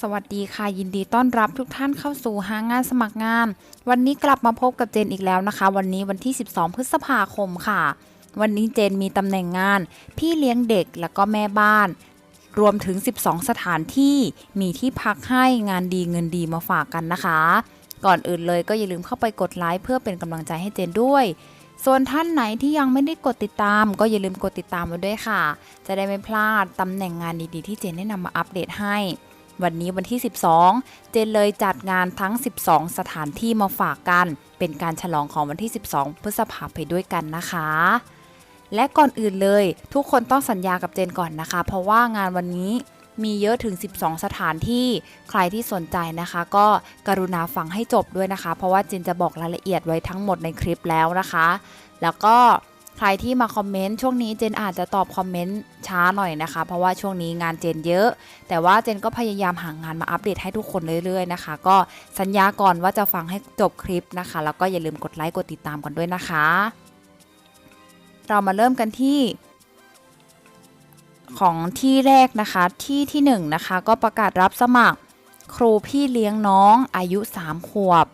สวัสดีค่ะยินดีต้อนรับทุกท่านเข้าสู่หางานสมัครงาน วันนี้กลับมาพบกับเจนอีกแล้วนะคะ วันนี้วันที่ 12 พฤษภาคมค่ะ วันนี้เจนมีตำแหน่งงาน พี่เลี้ยงเด็กแล้วก็แม่บ้าน รวมถึง 12 สถานที่มีที่พักให้งานดีเงินดีมาฝากกันนะคะ ก่อนอื่นเลยก็อย่าลืมเข้าไปกดไลค์เพื่อเป็นกำลังใจให้เจนด้วยส่วนท่านไหนที่ยังไม่ได้กดติดตาม ก็อย่าลืมกดติดตามไว้ด้วยค่ะ จะได้ไม่พลาดตำแหน่งงานดีๆที่เจนได้นำมาอัปเดตให้ วันนี้วันที่ 12 เจนเลยจัดงานทั้ง 12 สถานที่มาฝากกัน เป็นการฉลองของวันที่ 12 พฤษภาไปด้วยกันนะคะ และก่อนอื่นเลย ทุกคนต้องสัญญากับเจนก่อนนะคะ เพราะว่างานวันนี้มีเยอะถึง 12 สถานที่ ใครที่สนใจนะคะ ก็กรุณาฟังให้จบด้วยนะคะ เพราะว่าเจนจะบอกรายละเอียดไว้ทั้งหมดในคลิปแล้วนะคะ แล้วก็ ใครที่มาคอมเมนต์ช่วงนี้เจนอาจจะตอบคอมเมนต์ช้าหน่อยนะคะ เพราะว่าช่วงนี้งานเจนเยอะ แต่ว่าเจนก็พยายามหางานมาอัปเดตให้ทุกคนเรื่อยๆนะคะ ก็สัญญาก่อนว่าจะฟังให้จบคลิปนะคะ แล้วก็อย่าลืมกดไลค์กดติดตามกันด้วยนะคะ เรามาเริ่มกันที่ของที่แรกนะคะที่ที่1นงนะคะก็ประกาศรับสมัครครูพี่เลี้ยงน้องอายุ 3 ขวบ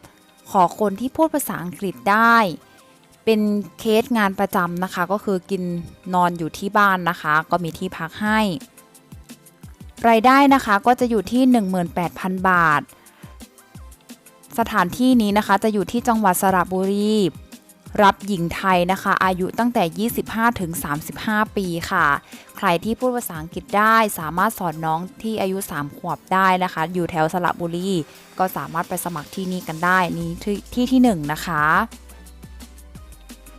ขอคนที่พูดภาษาอังกฤษได้ เป็นเคสงานประจำนะคะ ก็คือกินนอนอยู่ที่บ้านนะคะ ก็มีที่พักให้ รายได้นะคะก็จะอยู่ที่ 18,000 บาท สถานที่นี้นะคะจะอยู่ที่จังหวัดสระบุรี รับหญิงไทยนะคะ อายุตั้งแต่ 25ถึง35 ปีค่ะ ใครที่พูดภาษาอังกฤษได้ สามารถสอนน้องที่อายุ 3 ขวบได้นะคะ อยู่แถวสระบุรี ก็สามารถไปสมัครที่นี่กันได้นี่ที่ที่ที่1นะคะ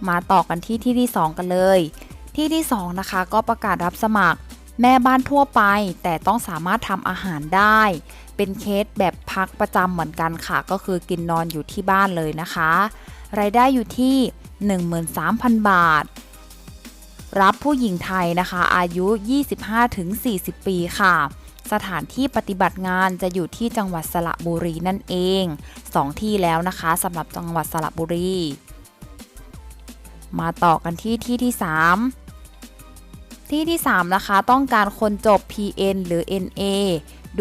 มาต่อกันที่ที่ที่ 2 กันเลย ที่ที่ 2 นะคะ ก็ประกาศรับสมัคร แม่บ้านทั่วไป แต่ต้องสามารถทำอาหารได้ เป็นเคสแบบพักประจำเหมือนกันค่ะ ก็คือกินนอนอยู่ที่บ้านเลยนะคะ รายได้อยู่ที่ 13,000 บาท รับผู้หญิงไทยนะคะ อายุ 25-40 ปีค่ะสถานที่ปฏิบัติงานจะอยู่ที่จังหวัดสระบุรีนั่นเอง 2 ที่แล้วนะคะสำหรับจังหวัดสระบุรี มาต่อกันที่ที่ที่ 3 ที่ที่ 3 นะคะ ต้องการคนจบ PN หรือ NA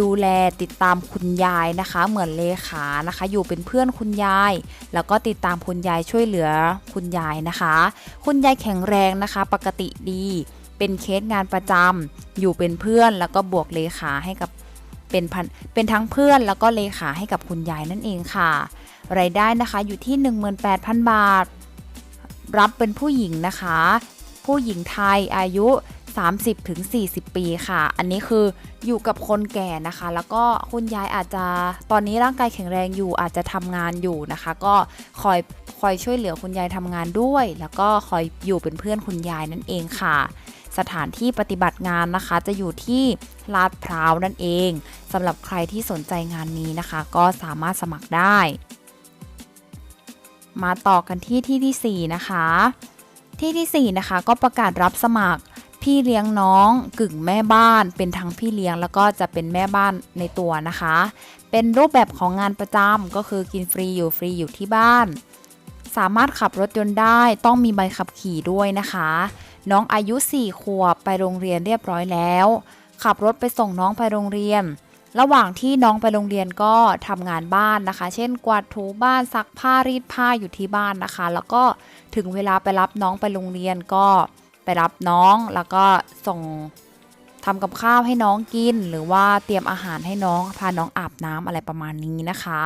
ดูแลติดตามคุณยายนะคะ เหมือนเลขานะคะ อยู่เป็นเพื่อนคุณยาย แล้วก็ติดตามคุณยายช่วยเหลือคุณยายนะคะ คุณยายแข็งแรงนะคะ ปกติดี เป็นเคสงานประจำอยู่เป็นเพื่อนแล้วก็บวกเลขาให้กับเป็นพันเป็นทั้งเพื่อนแล้วก็เลขาให้กับคุณยายนั่นเองค่ะ รายได้นะคะอยู่ที่ 18,000 บาท รับเป็นผู้หญิงนะคะ ผู้หญิงไทยอายุ 30-40 ปีค่ะ อันนี้คืออยู่กับคนแก่นะคะ แล้วก็คุณยายอาจจะตอนนี้ร่างกายแข็งแรงอยู่อาจจะทำงานอยู่นะคะ ก็คอยคอยช่วยเหลือคุณยายทำงานด้วย แล้วก็คอยอยู่เป็นเพื่อนคุณยายนั่นเองค่ะสถานที่ปฏิบัติงานนะคะ จะอยู่ที่ลาดพร้าวนั่นเองสำหรับใครที่สนใจงานนี้นะคะ ก็สามารถสมัครได้ มาต่อกันที่ที่ที่ 4 นะคะ ที่ที่ 4 นะคะก็ประกาศรับสมัครพี่เลี้ยงน้องกึ่งแม่บ้าน เป็นทั้งพี่เลี้ยงแล้วก็จะเป็นแม่บ้านในตัวนะคะ เป็นรูปแบบของงานประจำก็คือกินฟรีอยู่ฟรีอยู่ที่บ้าน สามารถขับรถยนต์ได้ต้องมีใบขับขี่ด้วยนะคะ น้องอายุ 4 ขวบไปโรงเรียนเรียบร้อยแล้ว ขับรถไปส่งน้องไปโรงเรียน ระหว่างที่น้องไปโรงเรียนก็ทำงานบ้านนะคะ เช่น กวาดถูบ้านซักผ้ารีดผ้าอยู่ที่บ้านนะคะ แล้วก็ถึงเวลาไปรับน้องไปโรงเรียนก็ไปรับน้องแล้วก็ส่งทำกับข้าวให้น้องกิน หรือว่าเตรียมอาหารให้น้องพาน้องอาบน้ำอะไรประมาณนี้นะคะ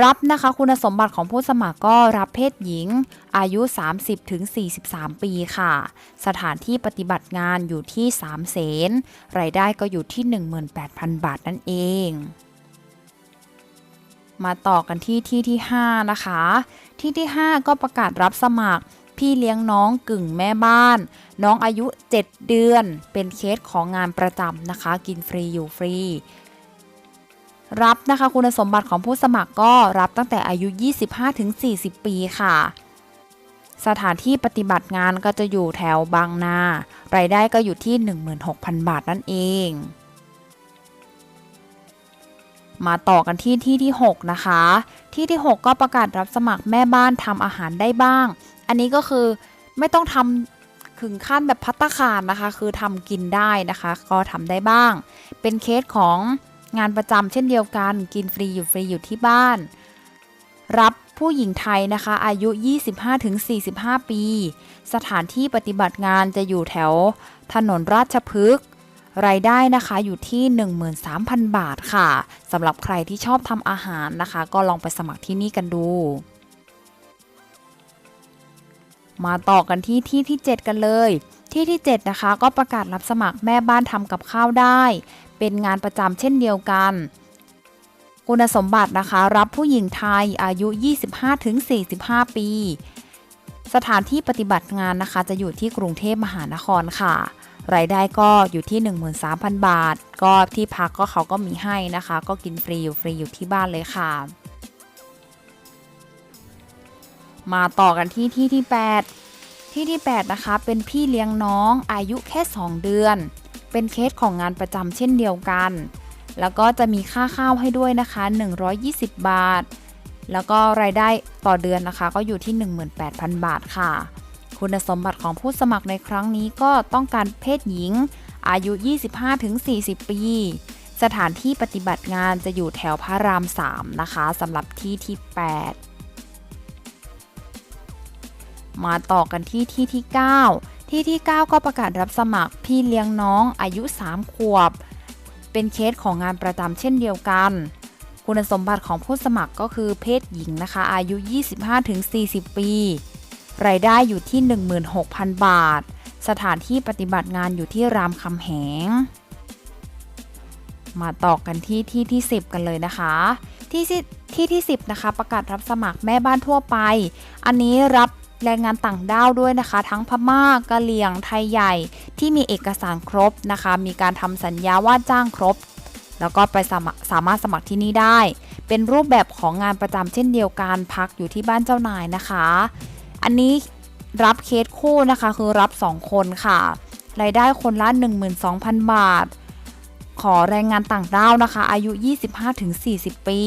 รับนะคะคุณสมบัติของผู้สมัครก็รับเพศหญิง อายุ 30-43 ปีค่ะ สถานที่ปฏิบัติงานอยู่ที่ 3 เสนรายได้ก็อยู่ที่ 18,000 บาทนั่นเอง มาต่อกันที่ที่ที่ 5 นะคะ ที่ที่ 5 ก็ประกาศรับสมัครพี่เลี้ยงน้องกึ่งแม่บ้าน น้องอายุ 7 เดือน เป็นเคสของงานประจำนะคะ กินฟรีอยู่ฟรี รับนะคะคุณสมบัติของผู้สมัครก็รับตั้งแต่อายุ 25-40 ปีค่ะ สถานที่ปฏิบัติงานก็จะอยู่แถวบางนา รายได้ก็อยู่ที่ 16,000 บาทนั่นเอง มาต่อกันที่ที่ที่ 6 นะคะ ที่ที่ 6 ก็ประกาศรับสมัครแม่บ้านทำอาหารได้บ้าง อันนี้ก็คือไม่ต้องทำถึงขั้นแบบพัตตาคารนะคะ คือทำกินได้นะคะ ก็ทำได้บ้าง เป็นเคสของ งานประจำเช่นเดียวกัน กินฟรีอยู่ฟรีอยู่ที่บ้าน รับผู้หญิงไทยนะคะ อายุ 25-45 ปี สถานที่ปฏิบัติงานจะอยู่แถว ถนนราชพฤกษ์รายได้นะคะอยู่ที่ 13,000 บาทค่ะสำหรับใครที่ชอบทำอาหารนะคะ ก็ลองไปสมัครที่นี่กันดู มาต่อกันที่ที่ที่ 7 กันเลย ที่ที่ 7 นะคะ ก็ประกาศรับสมัครแม่บ้านทำกับข้าวได้ เป็นงานประจำเช่นเดียวกัน คุณสมบัตินะคะ รับผู้หญิงไทยอายุ 25-45 ปี สถานที่ปฏิบัติงานนะคะ จะอยู่ที่กรุงเทพมหานครค่ะ รายได้ก็อยู่ที่ 13,000 บาท ก็ที่พักก็เขาก็มีให้นะคะ ก็กินฟรีอยู่ฟรีอยู่ที่บ้านเลยค่ะมาต่อกันที่ที่ที่ 8 ที่ที่ 8 นะคะ เป็นพี่เลี้ยงน้องอายุแค่ 2 เดือน เป็นเคสของงานประจำเช่นเดียวกัน แล้วก็จะมีค่าข้าวให้ด้วยนะคะ 120 บาท แล้วก็รายได้ต่อเดือนนะคะ ก็อยู่ที่ 18,000 บาทค่ะ คุณสมบัติของผู้สมัครในครั้งนี้ก็ต้องการเพศหญิง อายุ 25-40 ปี สถานที่ปฏิบัติงานจะอยู่แถวพระราม 3 นะคะสำหรับที่ที่ 8 มาต่อกันที่ที่ที่ 9 ที่ที่ 9 ก็ประกาศรับสมัครพี่เลี้ยงน้องอายุ 3 ขวบ เป็นเคสของงานประจำเช่นเดียวกัน คุณสมบัติของผู้สมัครก็คือเพศหญิงนะคะ อายุ 25-40 ปี รายได้อยู่ที่ 16,000 บาท สถานที่ปฏิบัติงานอยู่ที่รามคำแหง มาต่อกันที่ที่ที่ 10 กันเลยนะคะที่ที่ที่ 10 นะคะ ประกาศรับสมัครแม่บ้านทั่วไป อันนี้รับ แรงงานต่างด้าวด้วยนะคะ ทั้งพม่ากะเหรี่ยงไทยใหญ่ที่มีเอกสารครบนะคะ มีการทำสัญญาว่าจ้างครบ แล้วก็ไปสามารถสามารถสมัครที่นี่ได้ เป็นรูปแบบของงานประจำเช่นเดียวกันพักอยู่ที่บ้านเจ้านายนะคะ อันนี้รับเคสคู่นะคะคือรับ 2 คนค่ะรายได้คนละ 12,000 บาท ขอแรงงานต่างด้าวนะคะ อายุ 25-40 ปี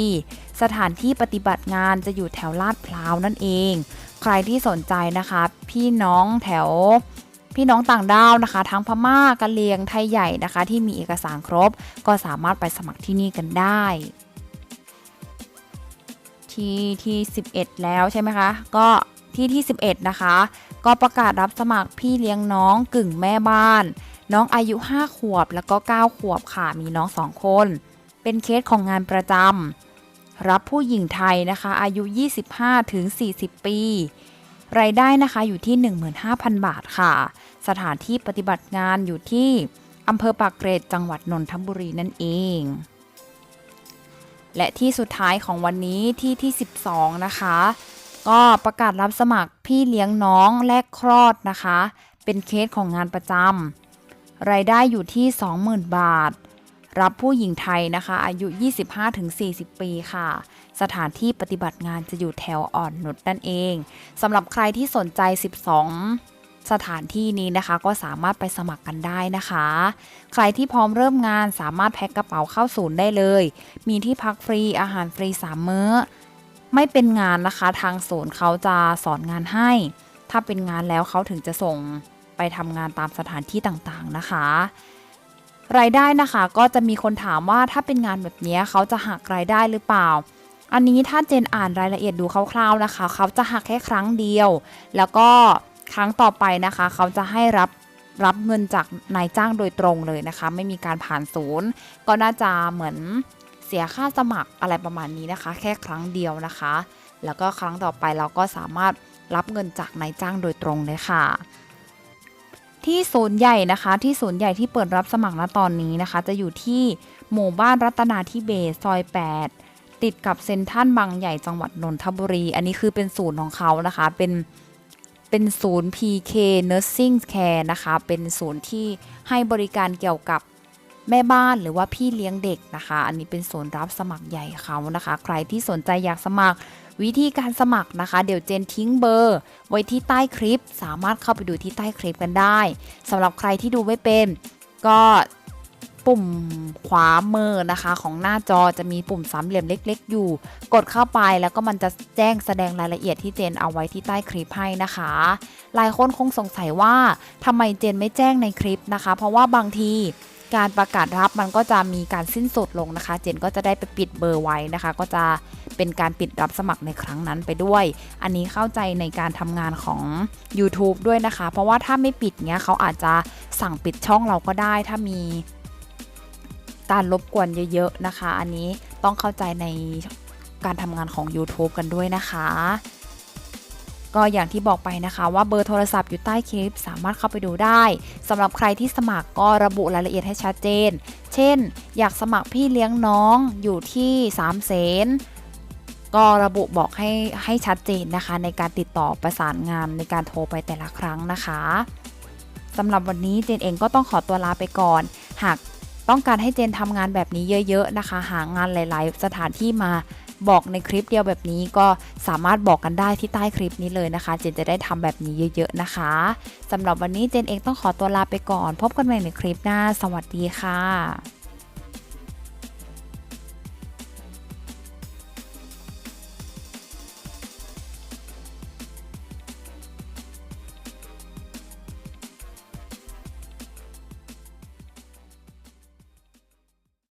สถานที่ปฏิบัติงานจะอยู่แถวลาดพร้าวนั่นเอง ใครที่สนใจนะคะ พี่น้องแถวพี่น้องต่างด้าวนะคะ ทั้งพม่ากะเหรียงไทยใหญ่นะคะ ที่มีเอกสารครบ ก็สามารถไปสมัครที่นี่กันได้ ที่ที่ 11 แล้วใช่ไหมคะ ก็ที่ที่ 11 นะคะ ก็ประกาศรับสมัครพี่เลี้ยงน้องกึ่งแม่บ้าน น้องอายุ 5 ขวบแล้วก็ 9 ขวบค่ะมีน้อง 2 คน เป็นเคสของงานประจำ รับผู้หญิงไทยนะคะ อายุ 25-40 ปี รายได้นะคะอยู่ที่ 15,000 บาทค่ะ สถานที่ปฏิบัติงานอยู่ที่อำเภอปากเกร็ดจังหวัดนนทบุรีนั่นเอง และที่สุดท้ายของวันนี้ที่ที่ 12 นะคะ ก็ประกาศรับสมัครพี่เลี้ยงน้องแลกคลอดนะคะ เป็นเคสของงานประจำรายได้อยู่ที่ 20,000 บาท รับผู้หญิงไทยนะคะ อายุ 25-40 ปีค่ะ สถานที่ปฏิบัติงานจะอยู่แถวอ่อนนุชนั่นเองสำหรับใครที่สนใจ 12สถานที่นี้นะคะก็สามารถไปสมัครกันได้นะคะ ใครที่พร้อมเริ่มงานสามารถแพ็คกระเป๋าเข้าศูนย์ได้เลย มีที่พักฟรีอาหารฟรี3มื้อ ไม่เป็นงานนะคะทางศูนย์เขาจะสอนงานให้ ถ้าเป็นงานแล้วเขาถึงจะส่งไปทำงานตามสถานที่ต่างๆนะคะ รายได้นะคะก็จะมีคนถามว่าถ้าเป็นงานแบบนี้เขาจะหักรายได้หรือเปล่า อันนี้ถ้าเจนอ่านรายละเอียดดูคร่าว ๆนะคะ เขาจะหักแค่ครั้งเดียว แล้วก็ครั้งต่อไปนะคะ เขาจะให้รับรับเงินจากนายจ้างโดยตรงเลยนะคะ ไม่มีการผ่านศูนย์ ก็น่าจะเหมือนเสียค่าสมัครอะไรประมาณนี้นะคะ แค่ครั้งเดียวนะคะ แล้วก็ครั้งต่อไปเราก็สามารถรับเงินจากนายจ้างโดยตรงเลยค่ะ ที่ศูนย์ใหญ่นะคะ ที่ศูนย์ใหญ่ที่เปิดรับสมัครณตอนนี้นะคะ จะอยู่ที่หมู่บ้านรัตนาธิเบศซอย 8 ติดกับเซ็นทรัลบางใหญ่จังหวัดนนทบุรี อันนี้คือเป็นศูนย์ของเขานะคะ เป็นเป็นศูนย์ PK Nursing Care นะคะ เป็นศูนย์ที่ให้บริการเกี่ยวกับแม่บ้านหรือว่าพี่เลี้ยงเด็กนะคะ อันนี้เป็นศูนย์รับสมัครใหญ่เขานะคะ ใครที่สนใจอยากสมัคร วิธีการสมัครนะคะ เดี๋ยวเจนทิ้งเบอร์ ไว้ที่ใต้คลิป สามารถเข้าไปดูที่ใต้คลิปกันได้สำหรับใครที่ดูไม่เป็น ก็ปุ่มขวามือนะคะ ของหน้าจอจะมีปุ่มสามเหลี่ยมเล็ก ๆ อยู่ กดเข้าไปแล้วก็มันจะแจ้งแสดงรายละเอียดที่เจนเอาไว้ที่ใต้คลิปให้นะคะ หลายคนคงสงสัยว่าทำไมเจนไม่แจ้งในคลิปนะคะ เพราะว่าบางที การประกาศรับมันก็จะมีการสิ้นสุดลงนะคะ เจนก็จะได้ไปปิดเบอร์ไว้นะคะ ก็จะเป็นการปิดรับสมัครในครั้งนั้นไปด้วย อันนี้เข้าใจในการทำงานของ YouTube ด้วยนะคะ เพราะว่าถ้าไม่ปิดเนี้ยเขาอาจจะสั่งปิดช่องเราก็ได้ ถ้ามีการรบกวนเยอะๆนะคะ อันนี้ต้องเข้าใจในการทำงานของ YouTube กันด้วยนะคะ ก็อย่างที่บอกไปนะคะว่าเบอร์โทรศัพท์อยู่ใต้คลิปสามารถเข้าไปดูได้สำหรับใครที่สมัครก็ระบุรายละเอียดให้ชัดเจน เช่น อยากสมัครพี่เลี้ยงน้องอยู่ที่3 0 0 0 0นก็ระบุบอกให้ให้ชัดเจนนะคะ ในการติดต่อประสานงานในการโทรไปแต่ละครั้งนะคะสำหรับวันนี้เจนเองก็ต้องขอตัวลาไปก่อน หากต้องการให้เจนทำงานแบบนี้เยอะ ๆ นะคะ หางานหลาย ๆ สถานที่มา บอกในคลิปเดียวแบบนี้ก็สามารถบอกกันได้ที่ใต้คลิปนี้เลยนะคะ เจนจะได้ทำแบบนี้เยอะ ๆนะคะสำหรับวันนี้เจนเองต้องขอตัวลาไปก่อน พบกันใหม่ในคลิปหน้า สวัสดีค่ะ